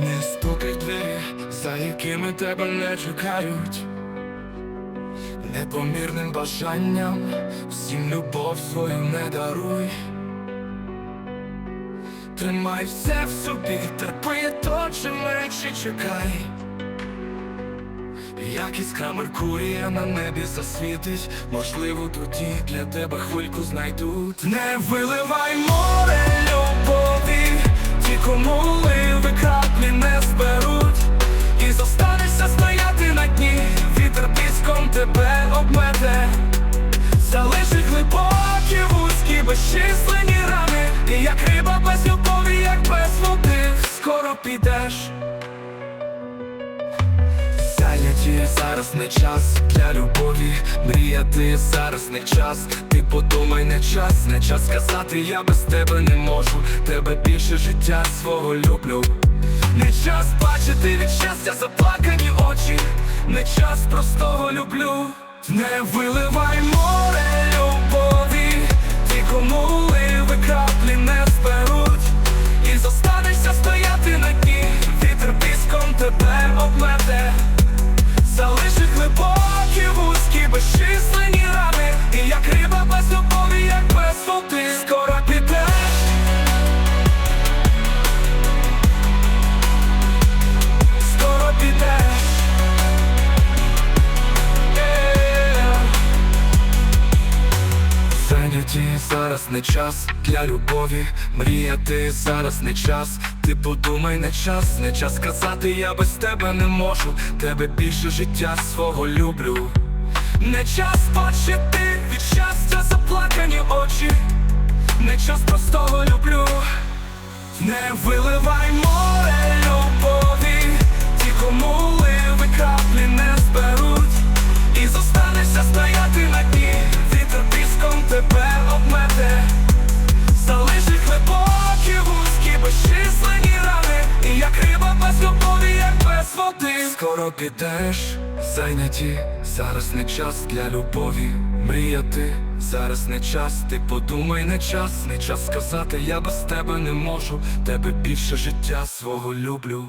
Не стукай двері, за якими тебе не чекають. Непомірним бажанням всім любов свою не даруй. Тримай все в собі, терпи то чи менше чекай. Як іскра Меркурія на небі засвітить, можливо, тоді для тебе хвильку знайдуть. Не виливай море безчисленні рани, і як риба без любові, як без води, скоро підеш. Зайняті зараз не час для любові, мріяти зараз не час. Ти подумай, не час, не час сказати, я без тебе не можу. Тебе більше життя свого люблю. Не час бачити від щастя заплакані очі, не час простого люблю. Не виливай boy. Зараз не час для любові, мріяти зараз не час. Ти подумай, не час, не час казати, я без тебе не можу, тебе більше життя свого люблю. Не час бачити від щастя заплакані очі, не час простого люблю. Не виливай Скоро підеш, зайняті, зараз не час для любові, мріяти. Зараз не час, ти подумай, не час, не час сказати, я без тебе не можу, тебе більше життя свого люблю.